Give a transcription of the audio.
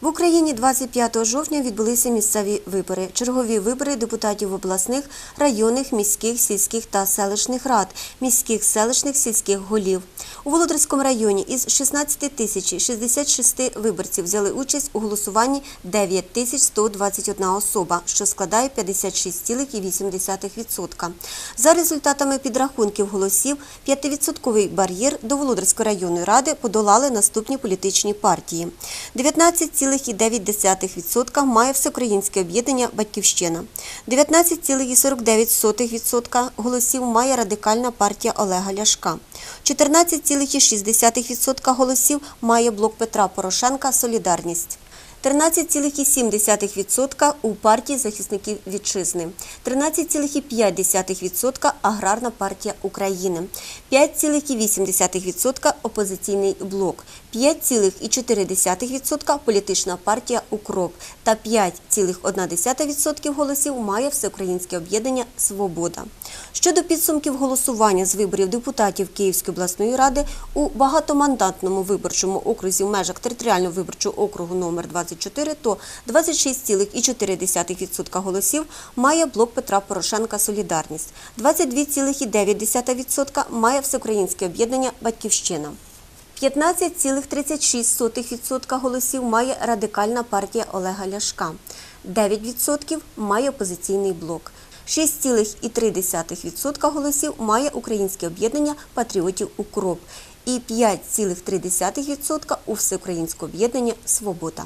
В Україні 25 жовтня відбулися місцеві вибори. Чергові вибори депутатів обласних, районних, міських, сільських та селищних рад, міських, селищних, сільських голів. У Володарському районі із 16 тисяч 66 виборців взяли участь у голосуванні 9 тисяч 121 особа, що складає 56,8%. За результатами підрахунків голосів, 5-відсотковий бар'єр до Володарської районної ради подолали наступні політичні партії. 19,9% має всеукраїнське об'єднання «Батьківщина». 19,49% голосів має радикальна партія Олега Ляшка. 14,6% голосів має блок Петра Порошенка «Солідарність». 13,7% у партії захисників вітчизни, 13,5% аграрна партія України, 5,8% опозиційний блок, 5,4% політична партія Укроп та 5,1% голосів має всеукраїнське об'єднання Свобода. Щодо підсумків голосування з виборів депутатів Київської обласної ради у багатомандатному виборчому окрузі в межах територіального виборчого округу номер 24, то 26,4% голосів має блок Петра Порошенка Солідарність, 22,9% має всеукраїнське об'єднання Батьківщина. 15,36% голосів має радикальна партія Олега Ляшка, 9% має опозиційний блок, 6,3% голосів має українське об'єднання патріотів Укроп і 5,3% у всеукраїнське об'єднання Свобода.